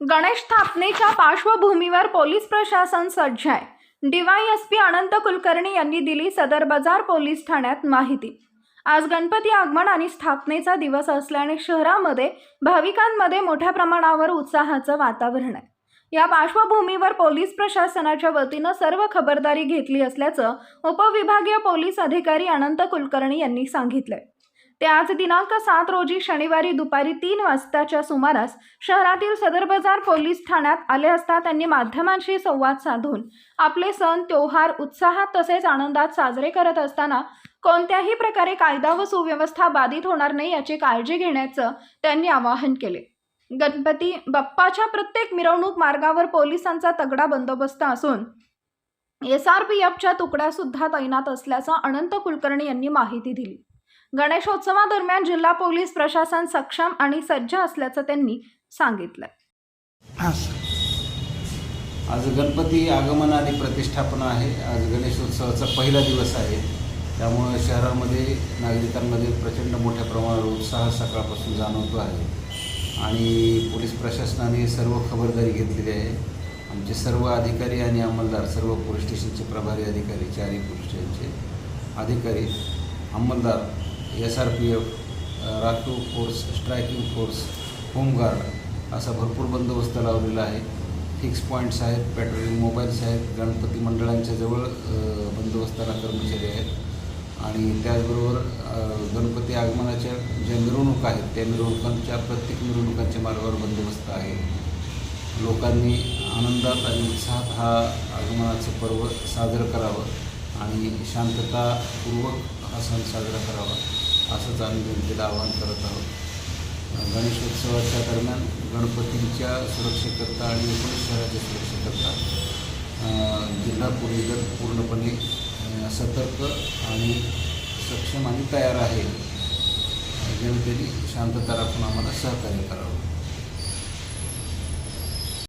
गणेश स्थापनेच्या पार्श्वभूमीवर पोलीस प्रशासन सज्ज आहे डीवायएसपी अनंत कुलकर्णी यांनी दिली सदर बाजार पोलीस ठाण्यात माहिती. आज गणपती आगमन आणि स्थापनेचा दिवस असल्याने शहरामध्ये भाविकांमध्ये मोठ्या प्रमाणावर उत्साहाचं वातावरण आहे. या पार्श्वभूमीवर पोलीस प्रशासनाच्या वतीनं सर्व खबरदारी घेतली असल्याचं उपविभागीय पोलीस अधिकारी अनंत कुलकर्णी यांनी सांगितलंय. ते आज दिनांक सात रोजी शनिवारी दुपारी तीन वाजताच्या सुमारास शहरातील सदर बाजार पोलीस ठाण्यात आले असता त्यांनी माध्यमांशी संवाद साधून आपले सण त्योहार उत्साहात तसेच आनंदात साजरे करत असताना कोणत्याही प्रकारे कायदा व सुव्यवस्था बाधित होणार नाही याची काळजी घेण्याचं त्यांनी आवाहन केले. गणपती बाप्पाच्या प्रत्येक मिरवणूक मार्गावर पोलिसांचा तगडा बंदोबस्त असून एस आर पी एफच्या तुकड्या सुद्धा तैनात असल्याचं अनंत कुलकर्णी यांनी माहिती दिली. गणेशोत्सवादरम्यान जिल्हा पोलीस प्रशासन सक्षम आणि सज्ज असल्याचं त्यांनी सांगितलं आज गणपती आगमन आणि प्रतिष्ठापना आहे. आज गणेशोत्सवाचा पहिला दिवस आहे. त्यामुळं शहरामध्ये नागरिकांमध्ये प्रचंड मोठ्या प्रमाणावर उत्साह सकाळपासून जाणवतो आहे. आणि पोलीस प्रशासनाने सर्व खबरदारी घेतलेली आहे. आमचे सर्व अधिकारी आणि अंमलदार सर्व पोलीस स्टेशनचे प्रभारी अधिकारी चारही पोलीस स्टेशनचे अधिकारी अंमलदार एस आर पी एफ राखीव force striking force home guard असा भरपूर बंदोबस्त लावलेला आहे. फिक्स पॉईंट्स आहेत पेट्रोलिंग मोबाईल्स आहेत गणपती मंडळांच्या जवळ बंदोबस्ताला कर्मचारी आहेत. आणि त्याचबरोबर गणपती आगमनाच्या ज्या मिरवणूक आहेत त्या मिरवणुकांच्या प्रत्येक मिरवणुकांच्या मार्गावर बंदोबस्त आहे. लोकांनी आनंदात आणि उत्साहात हा आगमनाचं पर्व साजरं करावं आणि शांततापूर्वक हा सण साजरा करावा असंच आम्ही जनतेला आवाहन करत आहोत. गणेशोत्सवाच्या दरम्यान गणपतींच्या सुरक्षेकरता आणि एकूण शहराच्या सुरक्षेकरता जिल्हा पोलीस दल पूर्णपणे सतर्क आणि सक्षम आणि तयार आहे. जनतेने शांतता राखून आम्हाला सहकार्य करावं.